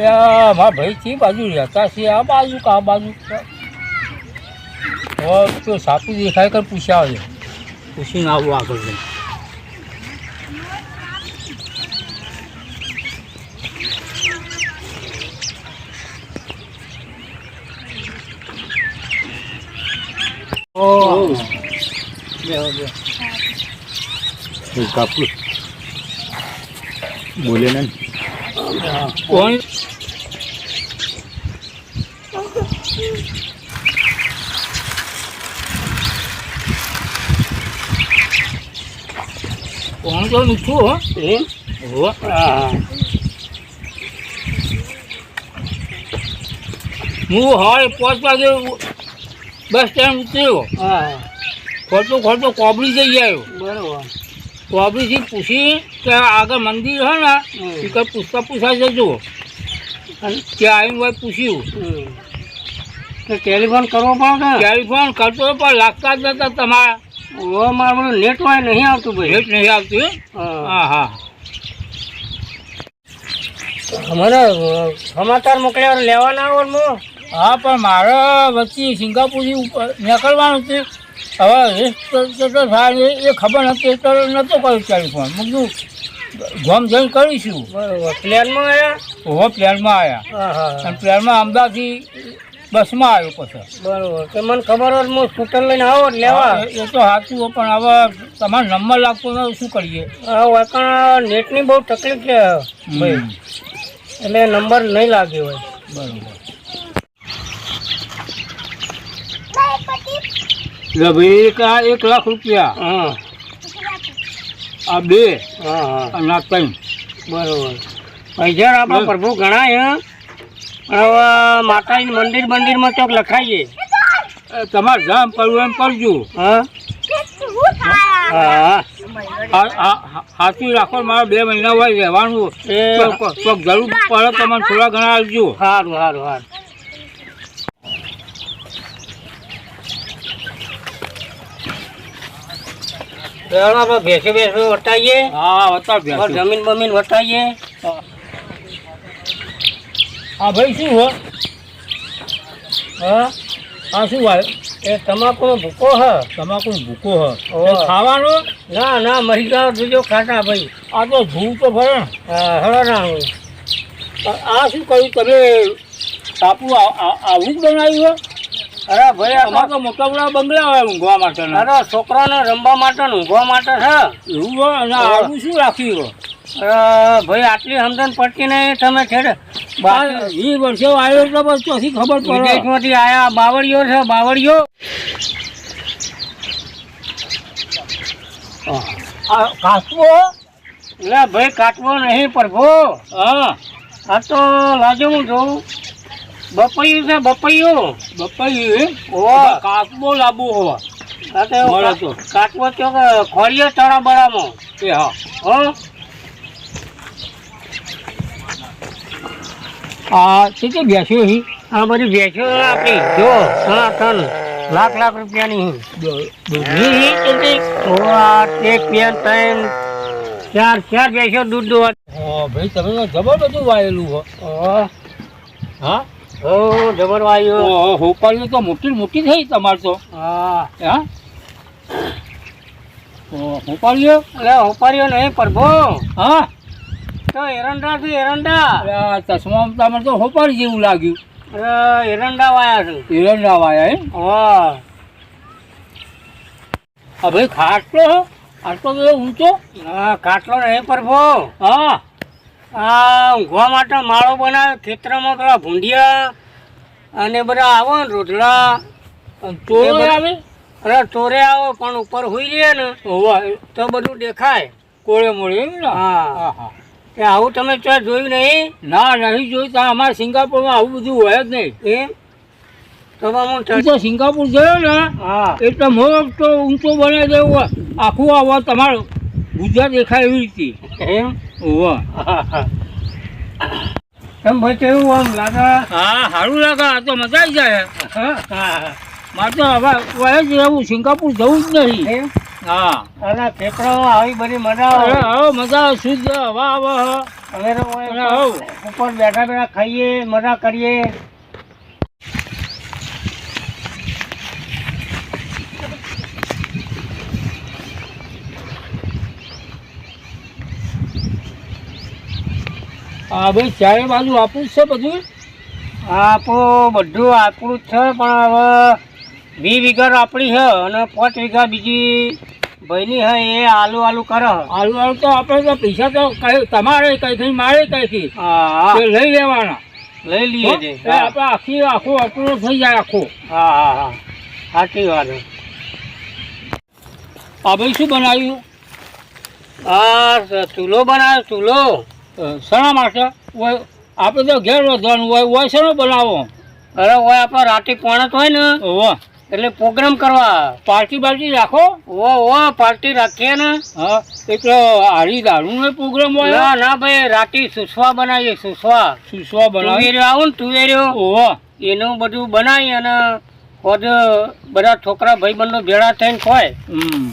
અલ્યા મારા ભાઈ કઈ બાજુ રહેતા છે આ બાજુ કા બાજુ? હવે તો સાપુ દેખાય કર પૂછ્યા આવે પૂછીને આવું આગળ જઈને. કાપુ બોલે ને. કોણ? કોણ તો મીઠું હો? એમ? હો હા. હોય પાંચ વાગે બસ સ્ટેન્ડ ઉતર્યો હા. ખોટો ખોટો કોબડી જઈ આવ્યો. બરાબર. કોબડીથી પૂછી કે આગળ મંદિર હોય ને. એ કંઈ પૂછતા પૂછા જજો ત્યાં આવીને હોય પૂછ્યું. ટેલિફોન કરવો પડે ને ટેલિફોન કરતો પણ લાગતા જ નતા તમારા. ઓ મારું બધું નેટ વાય નહીં આવતું ભાઈ. નેટ નહીં આવતું હા. હા મને અમારે સમાચાર મોકલ્યા લેવાના આવો ને મો હા પણ મારે વચ્ચે સિંગાપુરથી ઉપર નીકળવાનું છે. હવે તો થાય એ- ખબર નથી તો નહોતો કર્યું ટેલિફોન મેં કીધું ગોમ જઈને કરીશું. બરોબર. પ્લેનમાં આવ્યા હો પ્લેનમાં આવ્યા અને પ્લેનમાં અમદાવાદથી બસમાં આવ્યો પછી. બરોબર. કે મને ખબર હોય હું સ્કૂટર લઈને આવો લેવા. એ તો સાચું પણ હવે તમારો નંબર લાગતો નથી શું કરીએ? વાકણ નેટની બહુ તકલીફ છે. ભાઈ એટલે નંબર નહીં લાગ્યો હોય. બરોબર. એટલે ભાઈ એક આ એક લાખ રૂપિયા. હા. આ બે. હા હા. અને આ ત્રણ બરોબર. પૈસા આપણા. પ્રભુ ઘણા હે. હવે માતાજી મંદિર મંદિરમાં ચોક લખાઈએ. તમારે જેમ કરવું એમ કરજો હા? હા. આ- આ- આ- સાચું રાખો મારે બે મહિના હોય રહેવાનું. એ. તો જરૂર પડે તો મને થોડા ઘણા આવજો સારું સારું સારું ભેંસે ભેંસે વટાઈએ? હા બસ. જમીન બમીન વટાઈએ? હા ભાઈ શું હો? હા? હા શું ભાઈ એ તમાકુનો ભૂકો હ. તમાકુ ભૂકો હ. ખાવાનો? ના ના મરી ગયા જોજો ખાટા ભાઈ. આ તો ભૂ તો ભરે ને. હા ના આ- આ શું કહ્યું? તમે આ- આ- આવું જ બનાવ્યું? અરે ભાઈ અમારે તો મોટા બંગલા હોય ઊંઘવા માટે અરે છોકરાને રમવા માટે ઊંઘવા માટે છે. એવું હોય અને આવું શું રાખ્યું અરે ભાઈ આટલી સમજણ પડતી નહીં. તમે છેડે વીસ વર્ષે આવ્યો એટલે બસ ચોથી ખબર પડે. વિદેશમાંથી આયા બાવળીઓ છે બાવળીઓ. આ કાચબો? એટલે ભાઈ કાટવો નહીં પ્રભુ. હા. આ તો લાજો હું જોઉં. બપૈયું છે બપૈયું. બપાઈ ઓહ. કાચબો લાંબો હોવા. આ તો ખોરિયો તળા બળામાં એ હા. હો? આ તે બેસ્યો હી આ બધી ભેંસો આપણી. જો હા ત્રણ લાખ લાખ રૂપિયાની. દૂધની એક બે ત્રણ ચાર ચાર ભેંસો દૂધ દોવા. ભાઈ તમે જબર બધું વાયેલું હો. હા. ઓ જબર વાયુ. હોપાળીઓ તો મોટી મોટી થઈ તમારે તો. હા. હા? હોપાળીઓ? એટલે હોપારીઓ નહીં પરભો. હા? તો એરંડા. છે એરંડા ચશ્મા તમારે તમને તો હોપાળી જેવું લાગ્યું. એરંડા વાયા છે. એરંડા વાયા એમ? હા. હા ભાઈ ખાટલો? આટલો બધો ઊંચો. હા ખાટલો નહીં પ્રભુ હા. આ ઊંઘવા માટે માળો બનાવે ખેતરમાં પેલા ભૂંડિયા અને બધા આવો ને રોટલા. ચોરે આવે? અરે ચોરે આવો પણ ઉપર હોઈ રહે ને તો બધું દેખાય. કોળે મોળે એમ ને? હા હા. એ આવું તમે ત્યાં જોયું નહીં? ના નહીં જોયું. તો અમારે સિંગાપુરમાં આવું બધું હોય જ નહીં. એમ? તો સિંગાપુર ગયો ને? હા. એટલે મોટો ઊંચો બને દેવું હોય. આખું આવા તમારું ગુજરાત દેખાય એવી રીતે. એમ? હોવા એમ ભાઈ કેવું આમ લાગે? હા સારું લાગે. આ તો મજા આવી જાય. હા હા મારે તો હવે વહે જ રહેવું સિંગાપુર જવું જ નહીં. એમ? હા. અને ખેતરોમાં આવી બધી મજા આવે મજા આવે શુદ્ધ હવ. ઉપર બેઠા બેઠા ખાઈએ મજા કરીએ. હા ભાઈ ચારે બાજુ આપવું છે બધું? આપણું બધું આપણું જ છે પણ હવે વીસ વીઘા આપણી છે અને પાંચ વીઘા બીજી ભાઈની હે એ આલુ આલુ કરે આલુ આલુ તો આપણે તો પૈસા તો કઈ તમારે કઈ કઈ મારે કઈ કઈ હા લઈ લેવાના. લઈ લઈએ છે આપણે આખી આખું અટલો થઈ જાય આખું. હા હા હા. સાચી વાત આ ભાઈ શું બનાવ્યું? આ ચૂલો બનાવ્યો ચૂલો. શણા શેના માટે? આપણે તો ઘેર વધવાનું હોય હોય શેનો બનાવો? અરે હોય આપણે રાતે પોણત હોય ને. ઓવા એટલે પ્રોગ્રામ કરવા પાર્ટી બાર્ટી રાખો? ઓ ઓ પાર્ટી રાખીએ ને. હા એટલે હારી દારૂનો પ્રોગ્રામ હોય. ના ના ભાઈ રાતે સુસવા બનાવીએ સુસવા. સુસવા બનાવી? આવું ને તુવેર્યો. ઓવા એનું બધું બનાવી અને બધ બધા છોકરા ભાઈબંધો ભેળા થઈને ખોય હમ.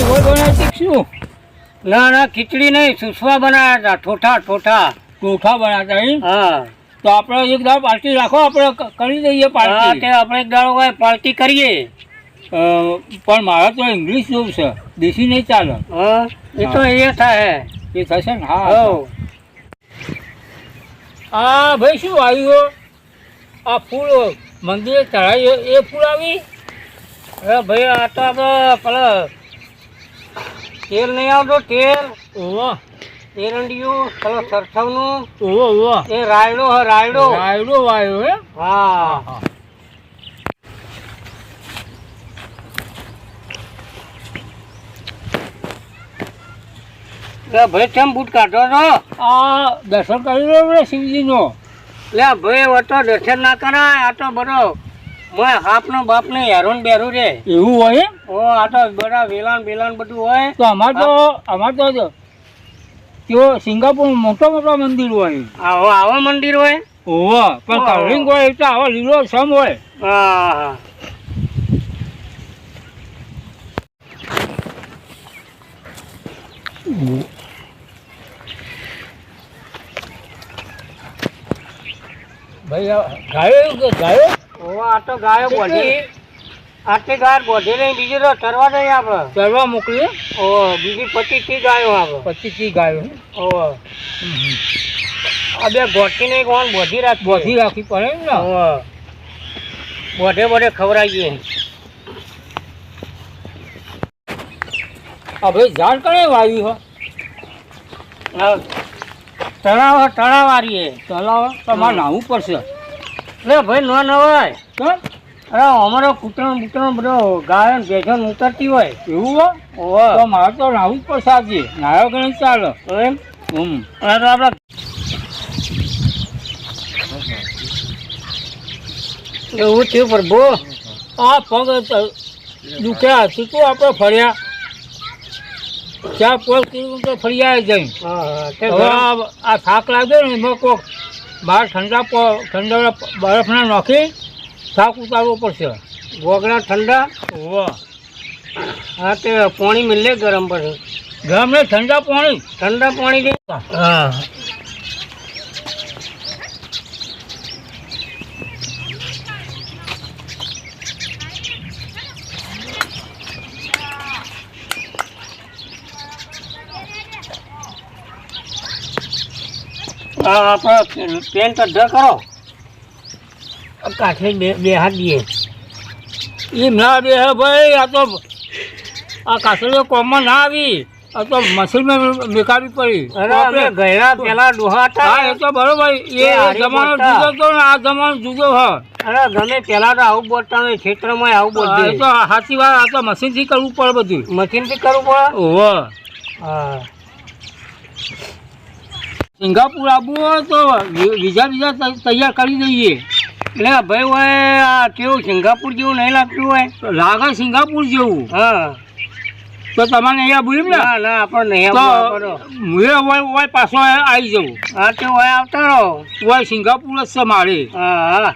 હોય બનાવી શું? ના ના ખીચડી નહીં સુસવા બનાવ્યા હતા ઠોઠા ઠોઠા. ઠોઠા બનાવ્યા હતા હા. તો આપણે એક દાડો પાર્ટી રાખો આપણે કરી દઈએ પાર્ટી તે આપણે એક દાડો પાર્ટી કરીએ. પણ મારા તો ઇંગ્લિશ જોવું છે દેશી નહીં ચાલે. હા એ તો એ થાય. એ થશે ને હા. આ ભાઈ શું આવ્યું આ ફૂલ મંદિરે ચડાવી એ ફૂલ આવી? ભાઈ આ તો આપણે પેલા તેલ નહીં આવતો તેલ ઓવો એરંડિયું પેલો સરસવનું ઓવો ઓવો એ રાયડો હ રાયડો. રાયડો વાયો હે? હા. લે ભાઈ કેમ બૂટ કાઢો છો? આ દર્શન કરી લો શિવજીનો. લે ભાઈ તો દર્શન ના કરાય આ તો બધો મોય હાપનો બાપને હેરોન બેરું રે. એવું હોય? ઓ આ તો બધા વેલાન બેલાન બધું હોય. તો અમાર તો અમાર તો જો તેઓ સિંગાપુર મોટા મોટા મંદિર હોય. આવો આવા મંદિર હોય? ઓવો પણ ઓહો. કલરિંગ હોય એટલે આવો લીલો સમ હોય. હા ભાઈ ગાયો ગાયો? ઓ આ તો ગાયો બોધી. આટલી ગાય બોધી નહીં બીજી તો ચરવા નહીં આપણે. ચરવા મોકલીએ? ઓ બીજી પચીસથી ગાયો આપણે કી ગાયો. ઓ. આ બે ગોઠી નહીં કોણ બોધી રાખ બોધી રાખવી પડે ને? ઓ. બોધે બોધે ખવડાવીએ. આ ભાઈ ઝાડ કણે વાવી હો. તળાવ તળાવ વારીએ. તલાવ તમારે નાહવું પડશે. લે ભાઈ ન નવાય અરે અમારો કૂતરણ બૂતરણ બધો ગાયન ભેજન ઉતરતી હોય. એવું હોય ઓહો તો મારે તો રાહુલ જ નાયો ગણ ચાલો. એમ? હમ. તો આપણે એવું થયું પ્રભુ આ પગ દુખ્યા હતું તો આપણે ફર્યા? ચાર પોલ કિલોમીટર ફર્યા જઈ હા, હા, તે હવે આ આ થાક લાગ્યો ને એમાં કોક બહાર ઠંડા ઠંડા બરફના નાખી થાક ઉતારવો પડશે. ગોગડા ઠંડા. વાહ. હા તે પાણી મિલે ગરમ પડે. ગરમ ને ઠંડા પાણી? ઠંડા પાણી હા. આપણે પેન્ટ અડધા કરો કાઠે બે બે હાથ દઈએ એમ ના બે ભાઈ આ તો આ કાસળીઓ કોમમાં ના આવી આ તો મશીનમાં મેકાવી પડી અરે આપણે ગયા પેલા ડોહા હતા. હા એ તો બરોબર. એ જમાનો જુદો હતો ને આ જમાનો જુદો હ. અરે ગમે પેલા તો આવું બોલતા નહીં ક્ષેત્રમાં આવું બોલતા એ તો સાચી વાત આ તો મશીનથી કરવું પડે બધું. મશીનથી કરવું પડે? ઓહો. હા. સિંગાપુર આવવું હોય તો વિઝા વિઝા તૈયાર કરી દઈએ. એટલે ભાઈ હોય આ કેવું સિંગાપુર જેવું નહીં લાગતું હોય? તો લાગે સિંગાપુર જેવું. હા. તો તમારે અહીંયા બોલ્યું ને? ના ના આપણને હું હોય હોય પાછો આવી જવું. હા તે હોય આવતા રહો. હોય સિંગાપુર જ છે મારે. હા હા.